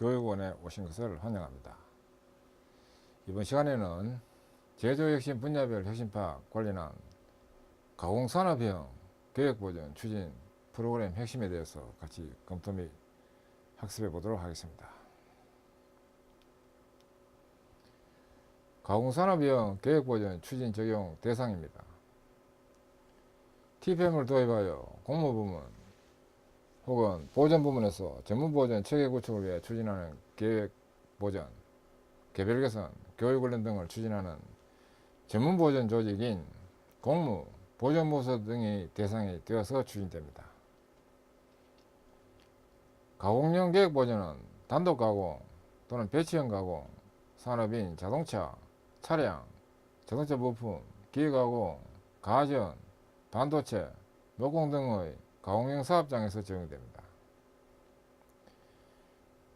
교육원에 오신 것을 환영합니다. 이번 시간에는 제조혁신 분야별 혁신 파악 관련한 가공산업형 교육보전 추진 프로그램 핵심에 대해서 같이 검토 및 학습해 보도록 하겠습니다. 가공산업형 교육보전 추진 적용 대상입니다. TPM을 도입하여 공무부문 혹은 보전 부문에서 전문 보전 체계 구축을 위해 추진하는 계획 보전, 개별 개선, 교육 훈련 등을 추진하는 전문 보전 조직인 공무, 보전부서 등이 대상이 되어서 추진됩니다. 가공용 계획 보전은 단독 가공 또는 배치형 가공, 산업인 자동차, 차량, 자동차 부품, 기계 가공, 가전, 반도체, 목공 등의 가공용 사업장에서 적용됩니다.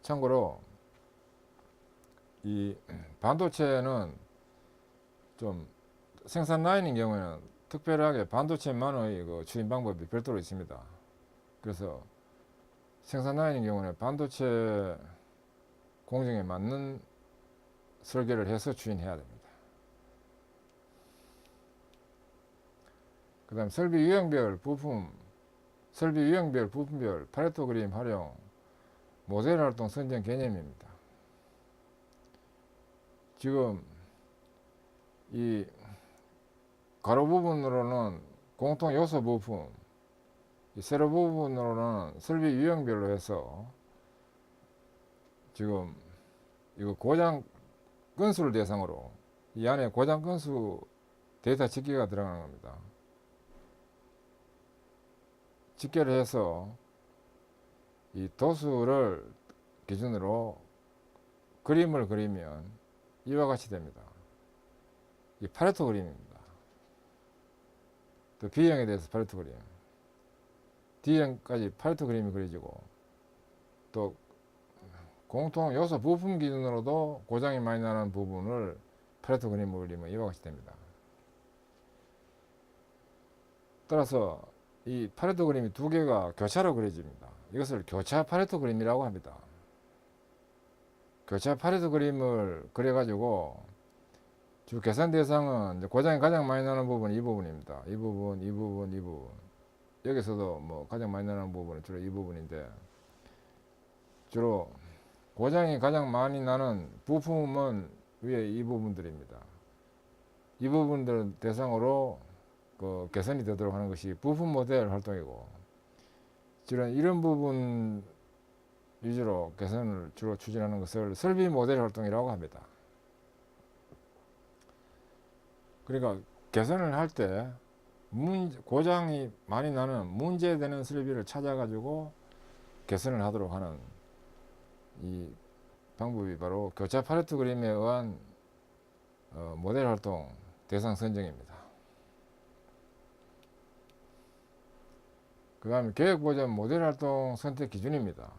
참고로 이 반도체는 좀 생산 라인인 경우에는 특별하게 반도체만의 그 추진 방법이 별도로 있습니다. 그래서 생산 라인인 경우는 반도체 공정에 맞는 설계를 해서 추진해야 됩니다. 그 다음 설비 유형별 부품, 설비 유형별 부품별 파레토 그림 활용, 모델 활동 선정 개념입니다. 지금 이 가로 부분으로는 공통 요소 부품, 이 세로 부분으로는 설비 유형별로 해서 지금 이거 고장 건수를 대상으로 이 안에 고장 건수 데이터 집계가 들어가는 겁니다. 집계를 해서 이 도수를 기준으로 그림을 그리면 이와 같이 됩니다. 이 파레토 그림입니다. 또 B형에 대해서 파레토 그림. D형까지 파레토 그림이 그려지고 또 공통 요소 부품 기준으로도 고장이 많이 나는 부분을 파레토 그림을 그리면 이와 같이 됩니다. 따라서 이 파레토 그림이 두 개가 교차로 그려집니다. 이것을 교차 파레토 그림이라고 합니다. 교차 파레토 그림을 그려가지고 주 계산 대상은 고장이 가장 많이 나는 부분이 이 부분입니다. 이 부분, 이 부분, 이 부분. 여기서도 뭐 가장 많이 나는 부분은 주로 이 부분인데 주로 고장이 가장 많이 나는 부품은 위에 이 부분들입니다. 이 부분들 대상으로 그 개선이 되도록 하는 것이 부품 모델 활동이고 이런 이런 부분 위주로 개선을 주로 추진하는 것을 설비 모델 활동이라고 합니다. 그러니까 개선을 할 때 고장이 많이 나는 문제되는 설비를 찾아가지고 개선을 하도록 하는 이 방법이 바로 교차 파레토 그림에 의한 어, 모델 활동 대상 선정입니다. 그 다음에 계획보전 모델 활동 선택 기준입니다.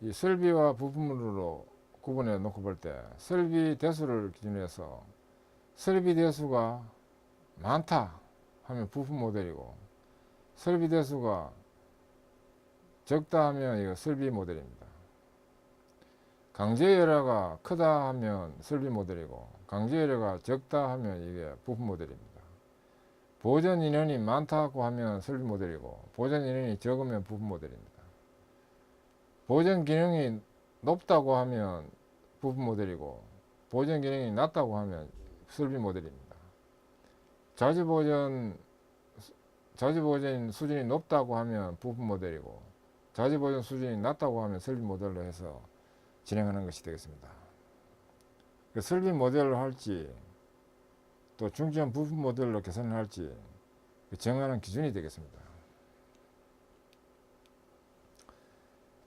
이 설비와 부품으로 구분해 놓고 볼 때 설비 대수를 기준으로 해서 설비 대수가 많다 하면 부품 모델이고 설비 대수가 적다 하면 이거 설비 모델입니다. 강제 열화가 크다 하면 설비 모델이고 강제 열화가 적다 하면 이게 부품 모델입니다. 보전 인원이 많다고 하면 설비 모델이고 보전 인원이 적으면 부품 모델입니다. 보전 기능이 높다고 하면 부품 모델이고 보전 기능이 낮다고 하면 설비 모델입니다. 자주 보전 자주 보전 수준이 높다고 하면 부품 모델이고 자주 보전 수준이 낮다고 하면 설비 모델로 해서 진행하는 것이 되겠습니다. 그 설비 모델로 할지 또 중점 부품 모델로 개선을 할지 그 정하는 기준이 되겠습니다.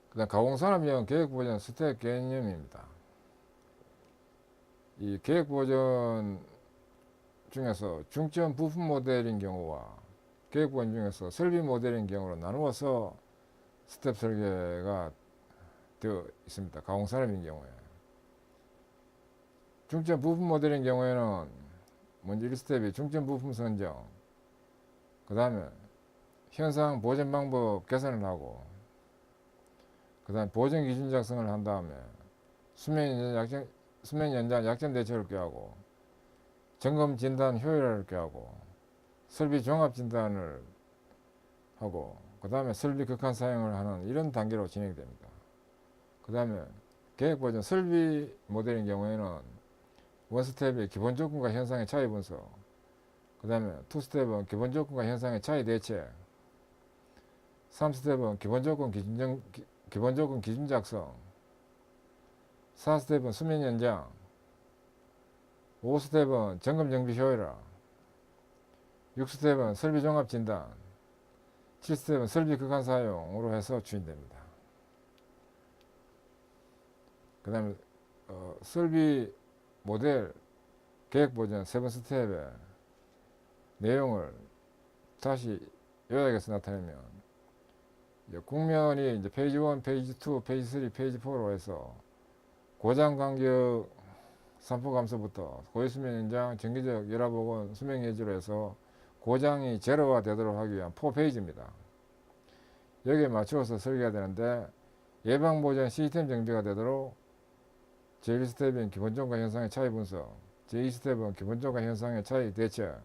그 다음 가공산업용 계획보전 스텝 개념입니다. 이 계획보전 중에서 중점 부품 모델인 경우와 계획보전 중에서 설비 모델인 경우로 나누어서 스텝 설계가 되어 있습니다. 가공산업인 경우에. 중점 부품 모델인 경우에는 먼저 1스텝이 중점 부품 선정, 그 다음에 현상 보전 방법 개선을 하고 그 다음 보전 기준 작성을 한 다음에 수면 연장 약점 수면 연장 약점 대처를 꾀하고 점검 진단 효율화를 꾀하고 설비 종합 진단을 하고 그 다음에 설비 극한 사용을 하는 이런 단계로 진행됩니다. 그 다음에 계획 보전 설비 모델인 경우에는 원스텝이 기본 조건과 현상의 차이 분석. 그 다음에 투스텝은 기본 조건과 현상의 차이 대책 3스텝은 기본 조건 기준, 기본 조건 기준 작성. 4스텝은 수면 연장. 5스텝은 점검 정비 효율화. 6스텝은 설비 종합 진단. 7스텝은 설비 극한 사용으로 해서 추진됩니다. 그 다음에 어, 설비 모델 계획 보전 세번 스텝의 내용을 다시 요약해서 나타내면 이제 국면이 이제 페이지 1, 페이지 2, 페이지 3, 페이지 4로 해서 고장 간격 산포 감소부터 고해수면 연장, 정기적 열화보건 수명 예지로 해서 고장이 제로화 되도록 하기 위한 4페이지입니다. 여기에 맞추어서 설계가 되는데 예방보전 시스템 정비가 되도록 제1스텝인 기본적과 현상의 차이 분석, 제2스텝은 기본적과 현상의 차이 대처,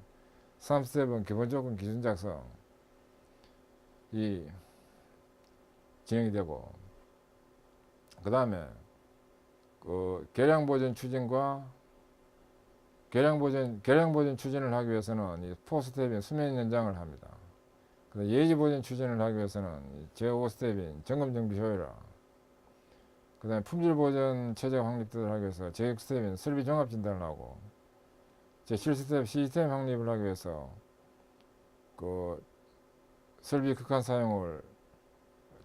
3스텝은 기본적인 기준 작성, 이 진행이 되고, 그 다음에 그 계량 보전 추진과 계량 보전 계량 보전 추진을 하기 위해서는 이 포스텝인 수면 연장을 합니다. 그 예지 보전 추진을 하기 위해서는 제5 스텝인 점검 정비 효율화. 그 다음에 품질 보전 체제 확립을 하기 위해서 제6 스텝인 설비 종합 진단을 하고 제7 스텝 시스템 확립을 하기 위해서 그 설비 극한 사용을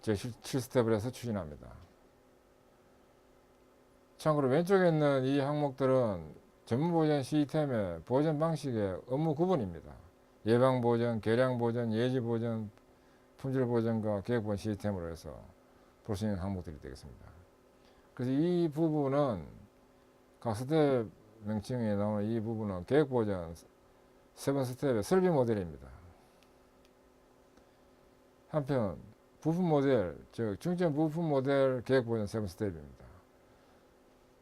제7 스텝을 해서 추진합니다. 참고로 왼쪽에 있는 이 항목들은 전문 보전 시스템의 보전 방식의 업무 구분입니다. 예방 보전, 계량 보전, 예지 보전, 품질 보전과 계획 보전 시스템으로 해서 볼 수 있는 항목들이 되겠습니다. 그래서 이 부분은 각 스텝 명칭에 나오는 이 부분은 계획 보전 세번 스텝의 설비 모델입니다. 한편 부품 모델, 즉 중점 부품 모델 계획 보전 세번 스텝입니다.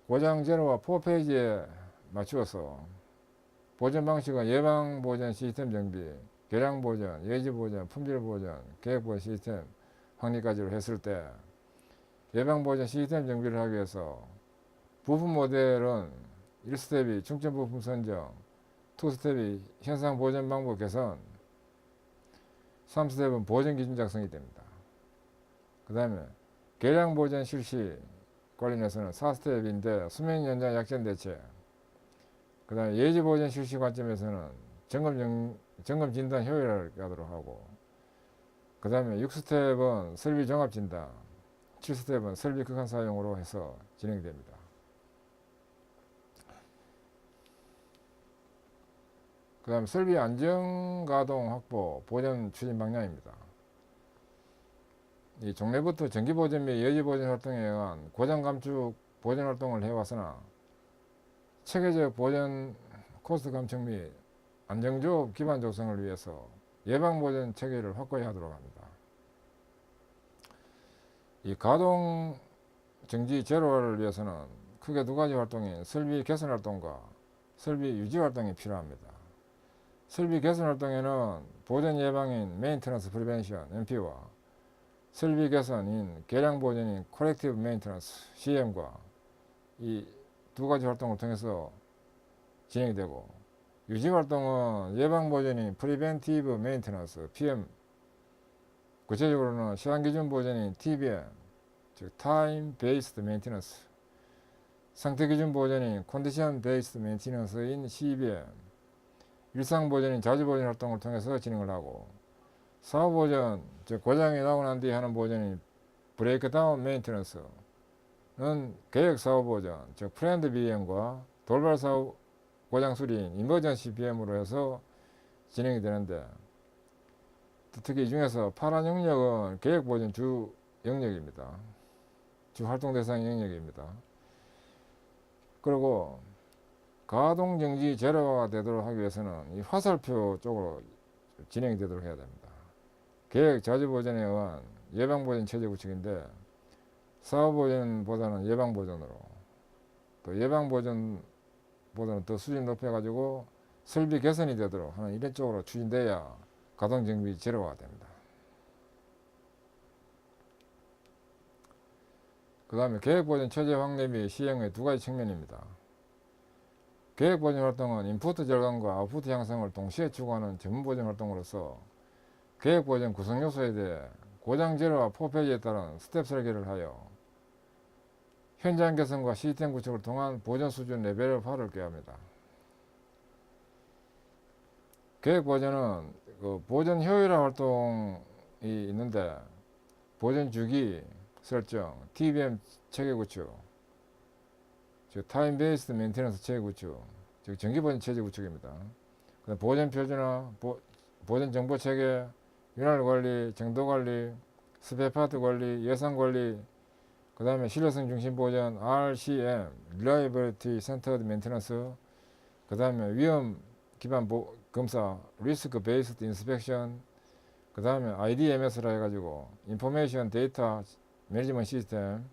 고장 제로와 4페이지에 맞추어서 보전 방식은 예방 보전 시스템 정비, 계량 보전, 예지 보전, 품질 보전, 계획 보전 시스템 확립까지로 했을 때 예방 보전 시스템 정비를 하기 위해서 부품 모델은 1스텝이 중점 부품 선정, 2스텝이 현상 보전 방법 개선, 3스텝은 보전 기준 작성이 됩니다. 그 다음에 계량 보전 실시 관련해서는 4스텝인데 수명 연장 약전 대책, 그 다음에 예지 보전 실시 관점에서는 점검, 정, 점검 진단 효율화를 하도록 하고, 그 다음에 6스텝은 설비 종합 진단, 7스텝은 설비 극한 사용으로 해서 진행됩니다. 그 다음 설비 안정 가동 확보 보전 추진 방향입니다. 이 종래부터 정기 보전 및 여지 보전 활동에 의한 고장 감축 보전 활동을 해왔으나 체계적 보전 코스트 감축 및 안정조업 기반 조성을 위해서 예방 보전 체계를 확고히 하도록 합니다. 이 가동 정지 제로화를 위해서는 크게 두 가지 활동인 설비 개선 활동과 설비 유지 활동이 필요합니다. 설비 개선 활동에는 보전 예방인 메인테넌스 프리벤션 MP와 설비 개선인 계량 보전인 코렉티브 메인테넌스 CM과 이 두 가지 활동을 통해서 진행이 되고 유지 활동은 예방 보전인 프리벤티브 메인테넌스 PM 구체적으로는 시간 기준 보전인 TBM 즉 타임 베이스드 메인테넌스 상태 기준 보전인 컨디션 베이스드 메인테넌스인 CBM 일상 보전인 자주 보전 활동을 통해서 진행을 하고 사후 보전 즉 고장이 나고 난 뒤에 하는 보전인 다운 메인테넌스는 계획 사후 보전 즉 프렌드 BM과 돌발 사후 고장 수리인 인버전시 BM으로 해서 진행이 되는데 특히 이 중에서 파란 영역은 계획 보전 주 영역입니다. 주 활동 대상 영역입니다. 그리고 가동 정지 제로가 되도록 하기 위해서는 이 화살표 쪽으로 진행이 되도록 해야 됩니다. 계획 자주보전에 의한 예방보전 체제 구축인데 사후보전보다는 예방보전으로 또 예방보전보다는 더 수준 높여가지고 설비 개선이 되도록 하는 이런 쪽으로 추진돼야 가동정비 제로가 됩니다. 그 다음에 계획보전 체제 확립 및 시행의 두 가지 측면입니다. 계획보전 활동은 인푸트 절감과 아웃푸트 향상을 동시에 추구하는 전문보전 활동으로서 계획보전 구성 요소에 대해 고장 제로와 포폐지에 따른 스텝 설계를 하여 현장 개선과 시스템 구축을 통한 보전 수준 레벨을 파를 꾀합니다. 계획 보전은 그 보전 효율화 활동이 있는데 보전 주기 설정, TBM 체계 구축, 즉 타임 베이스드 메인테넌스 체계 구축, 즉 정기 보전 체제 구축입니다. 그다음 보전 표준화, 보, 보전 정보 체계, 윤활 관리, 정도 관리, 스페 파트 관리, 예산 관리, 그 다음에 신뢰성 중심 보전, RCM, Reliability Centered Maintenance, 그 다음에 위험 기반 보, 검사, Risk Based Inspection, 그 다음에 IDMS라 해가지고 Information Data Management System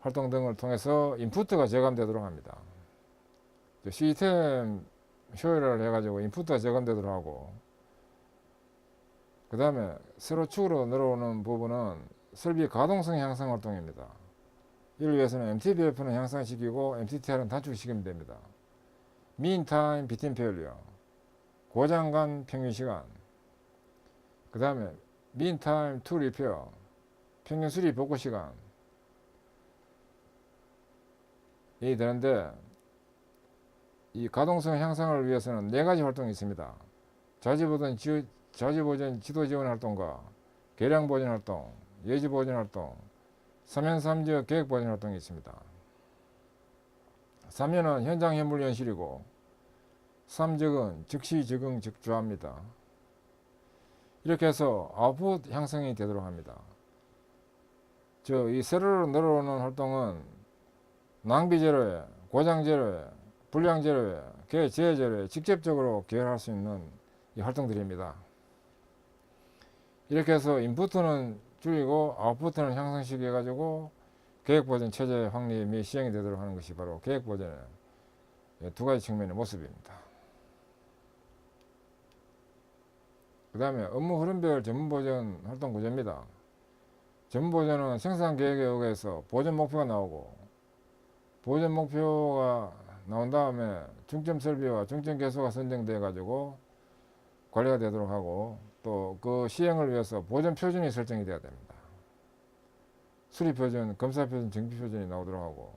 활동 등을 통해서 인풋가 저감되도록 합니다. 저 시스템 효율화를 해가지고 인풋가 저감되도록 하고, 그 다음에 새로 축으로 늘어오는 부분은 설비 가동성 향상 활동입니다. 이를 위해서는 MTBF는 향상시키고 MTTR은 단축시키면 됩니다. Mean Time Between Failure, 고장 간 평균 시간, 그 다음에 Time to Repair, 평균 수리 복구 시간, 이 되는데 이 가동성 향상을 위해서는 네 가지 활동이 있습니다. 자지보전, 지, 자지보전 지도 지원 활동과 계량 보전 활동, 예지 보전 활동, 3연 3지역 계획 보전 활동이 있습니다. 3연은 현장 현물 연실이고 3적은 즉시 적응 적주합니다. 이렇게 해서 아웃풋 향상이 되도록 합니다. 저 이 세로로 늘어오는 활동은 낭비 제로에, 고장 제로에, 불량 제로에, 개 재해 제로에 직접적으로 기여할 수 있는 이 활동들입니다. 이렇게 해서 인풋은 줄이고 아웃풋은 향상시켜 가지고 계획 보전 체제 확립 및 시행이 되도록 하는 것이 바로 계획 보전의 두 가지 측면의 모습입니다. 그 다음에 업무 흐름별 전문 보전 활동 구조입니다. 전문 보전은 생산 계획에 의해서 보전 목표가 나오고 보전 목표가 나온 다음에 중점 설비와 중점 개소가 선정돼 가지고 관리가 되도록 하고 또 그 시행을 위해서 보전 표준이 설정이 돼야 됩니다. 수리 표준, 검사 표준, 정비 표준이 나오도록 하고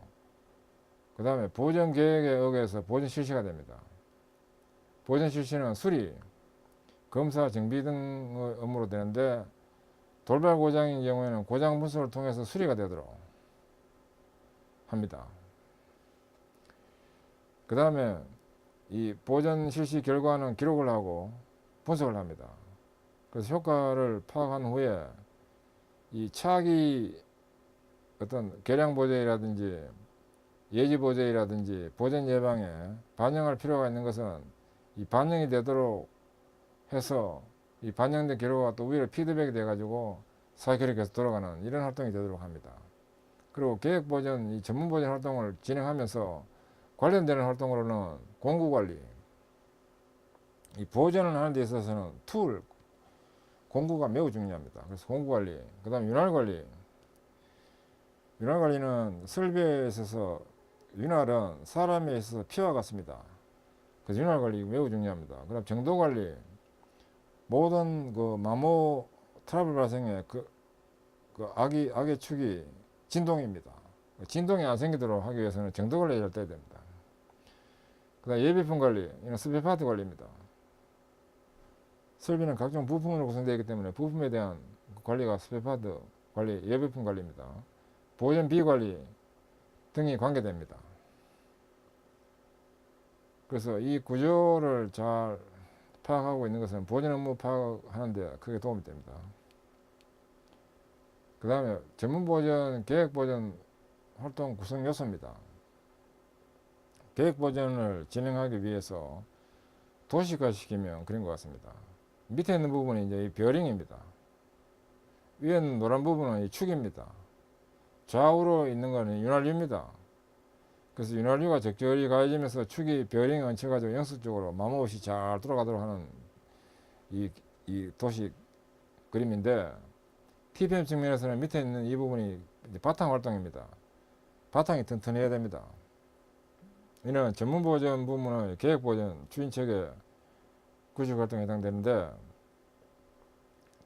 그 다음에 보전 계획에 의해서 보전 실시가 됩니다. 보전 실시는 수리, 검사, 정비 등의 업무로 되는데 돌발 고장인 경우에는 고장 분석을 통해서 수리가 되도록 합니다. 그 다음에 이 보전 실시 결과는 기록을 하고 분석을 합니다. 그래서 효과를 파악한 후에 이 차기 어떤 계량 보전이라든지 예지 보전이라든지 보전 예방에 반영할 필요가 있는 것은 이 반영이 되도록 해서 이 반영된 결과가 또 위로 피드백이 돼 가지고 사회결이 계속 돌아가는 이런 활동이 되도록 합니다. 그리고 계획 보전, 이 전문 보전 활동을 진행하면서 관련되는 활동으로는 공구 관리, 이 보전을 하는 데 있어서는 툴, 공구가 매우 중요합니다. 그래서 공구 관리, 그 다음 윤활 관리. 윤활 관리는 설비에 있어서 윤활은 사람에 있어서 피와 같습니다. 그래서 윤활 관리 매우 중요합니다. 그 다음 정도 관리, 모든 그 마모 트러블 발생의 그, 그 악의, 악의 축이 진동입니다. 진동이 안 생기도록 하기 위해서는 정도 관리를 잘 돼야 됩니다. 그 다음 예비품 관리, 이는 스페 파트 관리입니다. 설비는 각종 부품으로 구성되어 있기 때문에 부품에 대한 관리가 스페파드 관리, 예비품 관리입니다. 보존 비 관리 등이 관계됩니다. 그래서 이 구조를 잘 파악하고 있는 것은 보존 업무 파악하는데 크게 도움이 됩니다. 그 다음에 전문 보존, 계획 보존 활동 구성 요소입니다. 계획 보존을 진행하기 위해서 도시화 시키면 그런 것 같습니다. 밑에 있는 부분이 이제 이 베어링입니다. 위에 있는 노란 부분은 이 축입니다. 좌우로 있는 거는 윤활유입니다. 그래서 윤활유가 적절히 가해지면서 축이 베어링에 얹혀가지고 영수 쪽으로 마모없이 잘 돌아가도록 하는 이, 이 도시 그림인데 TPM 측면에서는 밑에 있는 이 부분이 바탕 활동입니다. 바탕이 튼튼해야 됩니다. 이는 전문 보전 부문의 계획 보전 추진 체계 구축 활동에 해당되는데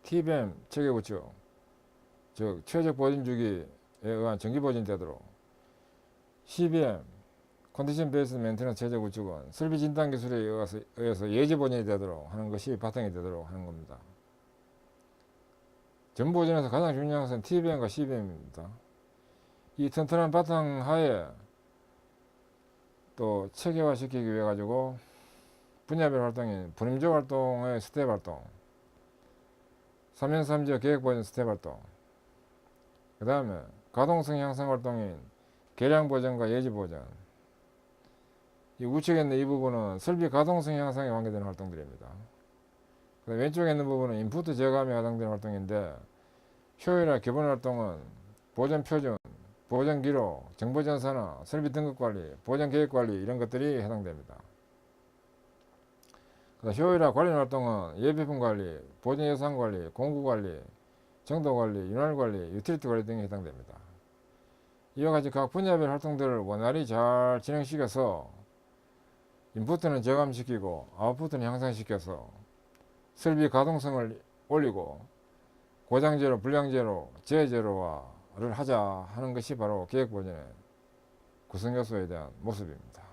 TBM 체계 구축 즉 최적 보전 주기에 의한 정기 보전이 되도록 CBM 컨디션 베이스 멘테넌스 체제 구축은 설비 진단 기술에 의해서, 의해서 예지 보전이 되도록 하는 것이 바탕이 되도록 하는 겁니다. 전 보전에서 가장 중요한 것은 TBM과 CBM입니다. 이 튼튼한 바탕 하에 또 체계화 시키기 위해 가지고 분야별 활동인 분임적 활동의 스텝 활동, 3년 3조 계획 보전 스텝 활동, 그 다음에 가동성 향상 활동인 계량 보전과 예지 보전, 이 우측에 있는 이 부분은 설비 가동성 향상에 관계되는 활동들입니다. 그 왼쪽에 있는 부분은 인푸트 제감에 해당되는 활동인데 효율화 기본 활동은 보전 표준, 보전 기록, 정보 전산화, 설비 등급 관리, 보전 계획 관리 이런 것들이 해당됩니다. 효율화 관련 활동은 예비품 관리, 보전 예산 관리, 공구 관리, 정도 관리, 윤활 관리, 유틸리티 관리 등에 해당됩니다. 이와 같이 각 분야별 활동들을 원활히 잘 진행시켜서 인푸트는 저감시키고 아웃푸트는 향상시켜서 설비 가동성을 올리고 고장제로, 불량제로, 재제로화를 하자 하는 것이 바로 계획보전의 구성 요소에 대한 모습입니다.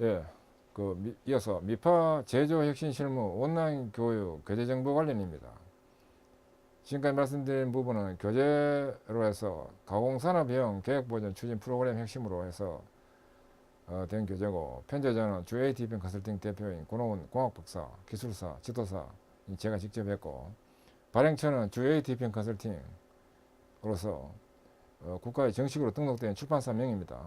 예, 그 미- 이어서 미파 제조 혁신 실무 온라인 교육 교재 정보 관련입니다. 지금까지 말씀드린 부분은 교재로 해서 가공산업형 계획보전 추진 프로그램 핵심으로 해서 어, 된 교재고 편제자는 주 ATP 컨설팅 대표인 권호원 공학박사, 기술사, 지도사 제가 직접 했고 발행처는 주 ATP 컨설팅으로서 어, 국가에 정식으로 등록된 출판사 명입니다.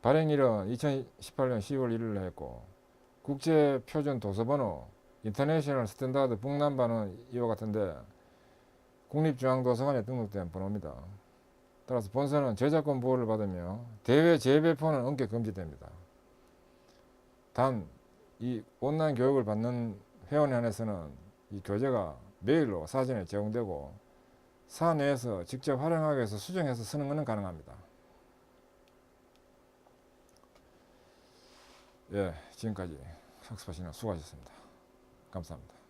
발행일은 2018년 10월 1일로 했고 국제 표준 도서번호 인터내셔널 스탠다드 북남반은 이와 같은데 국립중앙도서관에 등록된 번호입니다. 따라서 본서는 저작권 보호를 받으며 대외 재배포는 엄격 금지됩니다. 단 이 온라인 교육을 받는 회원에 한해서는 이 교재가 메일로 사전에 제공되고 사내에서 직접 활용하기 위해서 수정해서 쓰는 것은 가능합니다. 예, 지금까지 학습하시는 수고하셨습니다. 감사합니다.